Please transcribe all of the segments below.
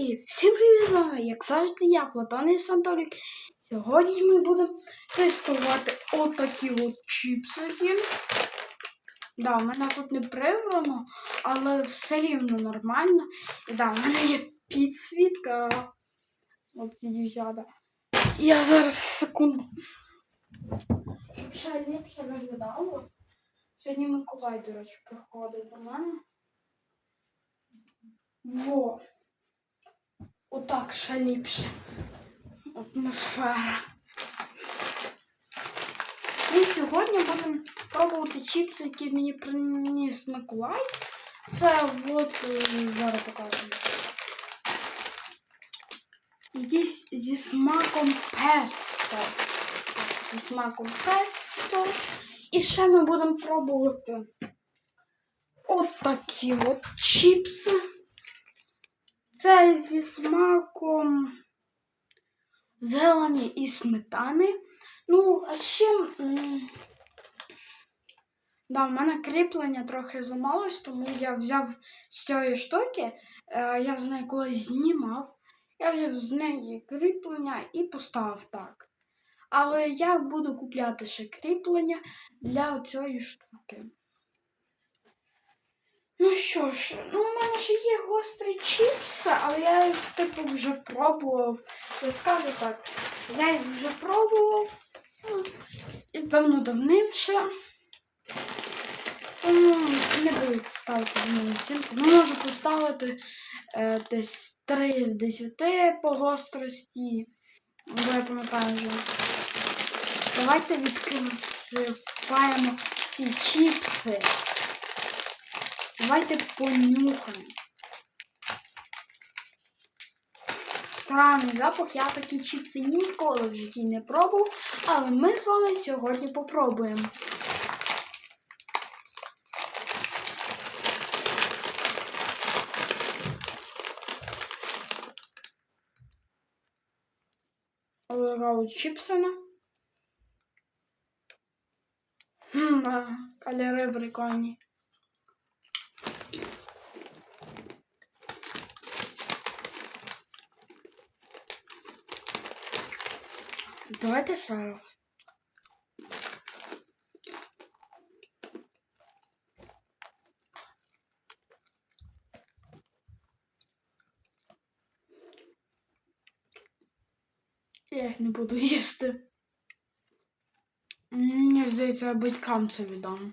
І всім привіт з вами, як завжди, я Платон і Сантолік. Сьогодні ми будемо тестувати отакі от чіпсики. Да, в мене тут не прибрано, але все рівно нормально. І да, в мене є підсвітка. От ці дівчата. Я зараз секунду. Щоб ще ліпше виглядало. Сьогодні Миколай, до речі, приходить до мене. Во. Отак ще ліпше. Атмосфера. І сьогодні будемо пробувати чіпси, які мені приніс Миколай. Це от е, зараз покажу. Якісь зі смаком песто. Зі смаком песто. І ще ми будемо пробувати от такі от чіпси. Це зі смаком зелені і сметани. Ну, а ще. Да, в мене кріплення трохи зламалось, тому я взяв з цієї штуки. Е, я з неї колись знімав. Я взяв з неї кріплення і поставив так. Але я буду купляти ще кріплення для цієї штуки. Ну що ж, ну у мене ще є гострі чіпси, але я їх типу вже пробував. Я скажу так, я їх вже пробував і давно ще. Тому не буду ставити мені оцінку. Ну, можу поставити е, десь 3 з 10 по гострості. Бо я пам'ятаю вже. Давайте відкриваємо ці чіпси. Давайте понюхаємо. Странний запах, я такі чіпси ніколи в житті не пробував, але ми з вами сьогодні попробуємо. Обираю чіпсами. Хм, кольори прикольні. Давайте ще раз. Я їх не буду їсти. Мені здається, батькам це віддам.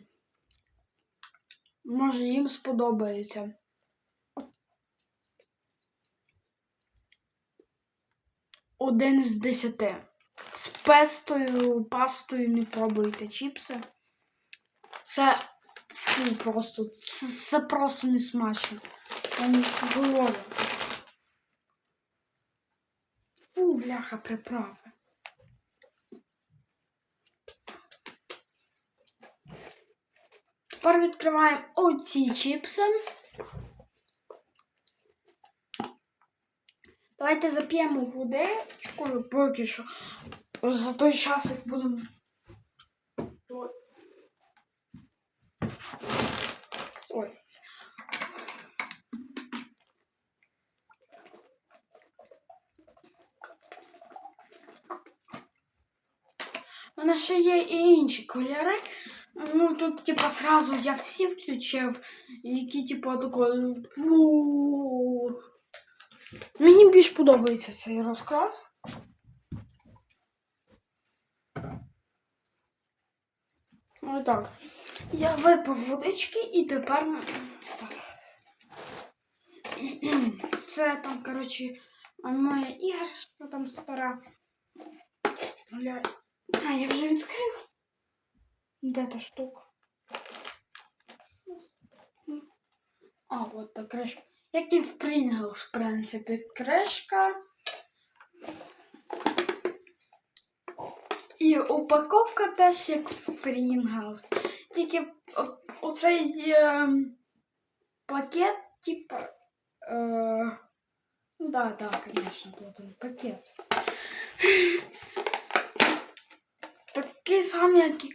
Може їм сподобається. Один з десяти. З пестою, пастою не пробуйте чіпси. Це фу, просто. Це, це просто не смачно. Я не говорю. Фу, бляха, приправи. Тепер відкриваємо оці чіпси. Давайте зап'ємо водичку поки що. За той час, як будемо. Ой. У мене ще є і інші кольори. Ну, тут, типа, сразу я всі включив, які, типа, такої. Фу. Мені більш подобається цей розкрас. Отак. Я випив водички і тепер. Так. Це там, коротше, моя іграшка там стара. Гля. А, я вже відкрив. Де та штука? А, от та кришка. Як і в Pringles, в принципі, кришка. І упаковка теж як в Pringles. Тільки оцей е, пакет, типа. Е, ну да, да, тут он пакет. Такий самий, як і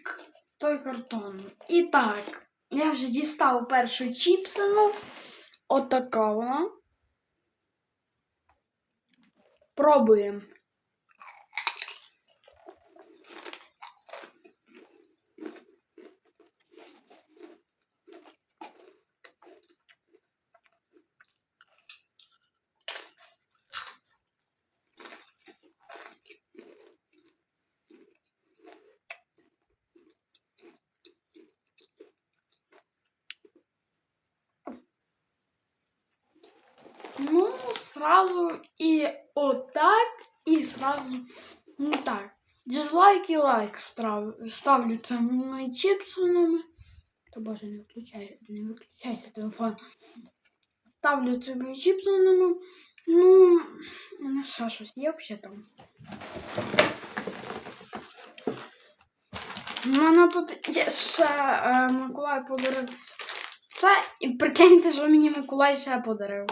той картон. І так, я вже дістав першу чіпсину. Отака вона. Пробуємо. Сразу и вот так, и сразу ну так. Дизлайк и лайк страв- ставлю цими чіпсами. То боже, не виключай, не виключайся телефон. Ставлю цими чіпсами. Ну, мене ще щось є взагалі там. У мене тут є ще е, Миколай подарив це. І прикиньте, що мені Миколай ще подарив.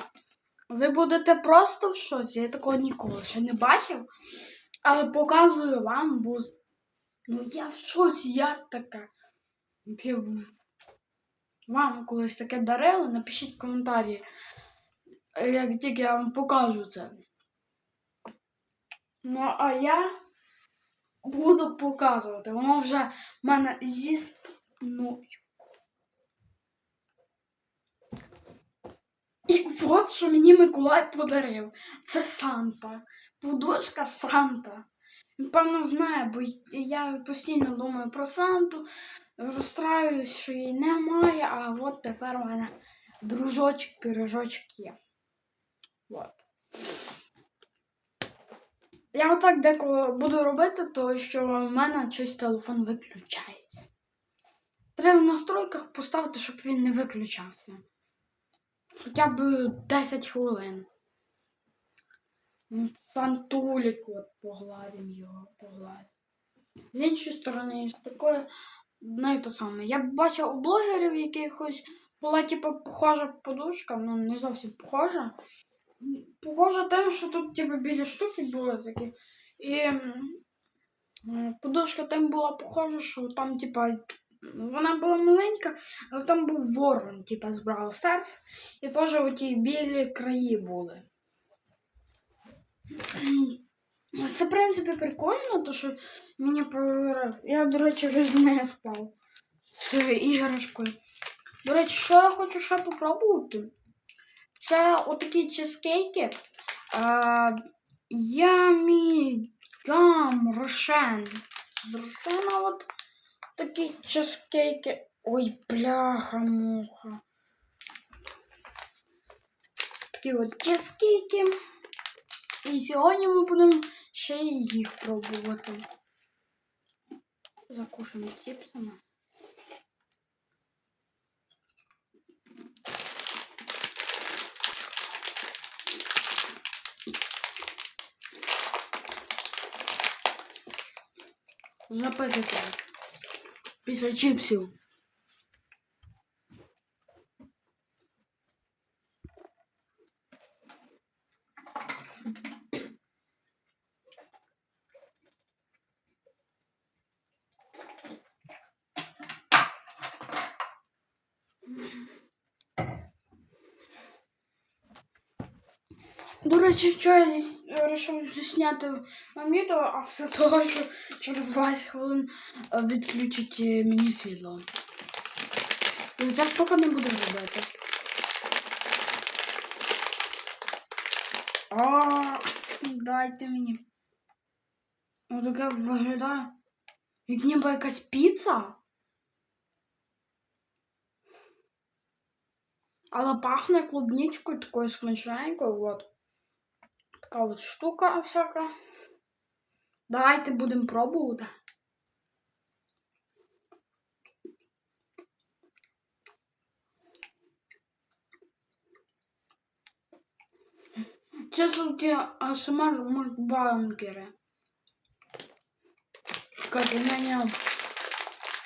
Ви будете просто в шоці. Я такого ніколи ще не бачив. Але показую вам, бо ну я в шоці, як таке. Вам колись таке дарили, напишіть в коментарі, як тільки я вам покажу це. Ну, а я буду показувати. Воно вже в мене зі спиною. От що мені Миколай подарив. Це Санта. Подушка Санта. Він, певно, знає, бо я постійно думаю про Санту, розстраюсь, що її немає, а от тепер у мене дружочок, пирожочок є. От. Я отак деколи буду робити, то що в мене щось телефон виключається. Треба в настройках поставити, щоб він не виключався. Хоча б 10 хвилин. Ну, Фантулік от погладим його, погладим. З іншої сторони, з такої, ну те саме. Я бачив у блогерів якихось була типу похожа подушка, ну не зовсім похожа. Похожа тим, що тут типу біля штуки були такі. І подушка тим була похожа, що там, типа, вона була маленька, але там був ворон, типа, з Brawl Stars. І теж оті білі краї були. Це, в принципі, прикольно, то що мені подарив. Я, до речі, вже з нею спав. З іграшкою. До речі, що я хочу ще попробувати? Це отакі чизкейки. Ямі гам рошен. З рошена от такі чизкейки. Ой, бляха-муха. Такі от чизкейки. І сьогодні ми будемо ще й їх пробувати. Закушаємо чіпсами. Запитати після чіпсів. До речі, що я зі- вирішив зняти вам відео, а все того, що через 20 хвилин е, відключить е, мені світло. І так поки не буду робити. А, дайте мені. Ось таке виглядає. Як ніби якась піца. Але пахне клубничкою такою смачненькою. Така от штука всяка. Давайте будемо пробувати. Це ті АСМР мукбангери. Чекайте, у мене...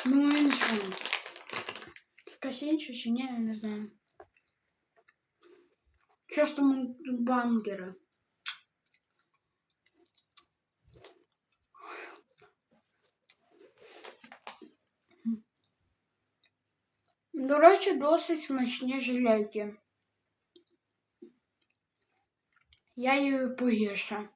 Ну, іншого. Якась інша чи ні, я не знаю. Часто мукбангери. До речі, досить смачні жилеті. Я її погірша.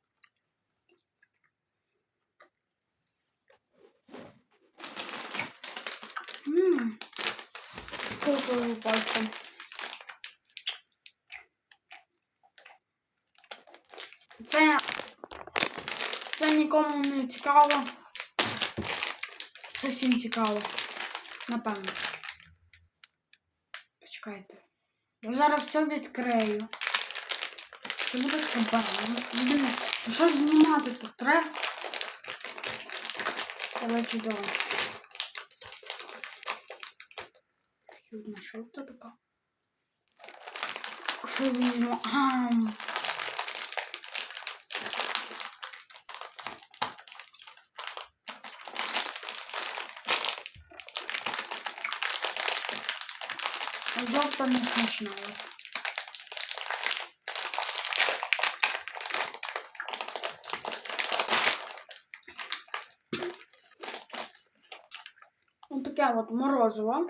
Ммм, купила. Це це нікому не цікаво. Це всім цікаво, напевно. Почекайте. Я зараз все відкрию. Це буде. Блін, Що знімати тут треба? Але чудово. Чудно, що це таке? Що він? А, Жовта не смачна. Ось таке от морозиво.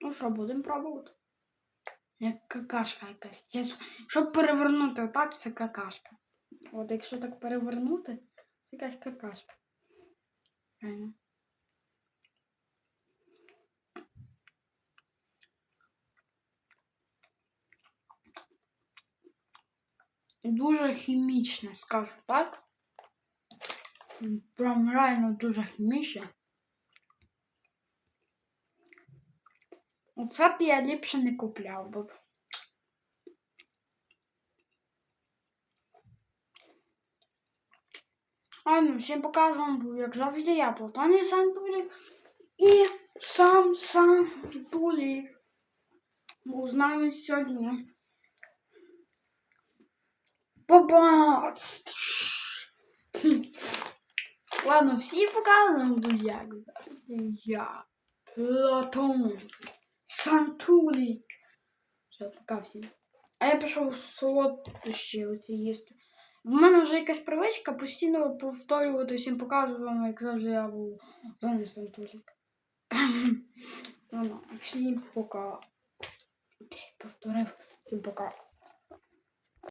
Ну що, будемо пробувати? Як какашка якась. Чесно, Щоб перевернути отак, це какашка. От якщо так перевернути, якась какашка. Дуже хімічне, скажу так. Прям реально дуже хімічне. Оце б я ліпше не купляв би. Ну, всім показуємо, як завжди я Платоний Сантулік і сам Сантулік. Узнаємо сьогодні. Побац! Ладно, всі показуємо, як я. Платон Сантулік. Все, пока всім. А я пішов солодощі оці їсти. В мене вже якась привичка постійно повторювати всім показувати, як завжди я був зоні Сантулік. Ну, ну, всім пока. Повторив, всім пока.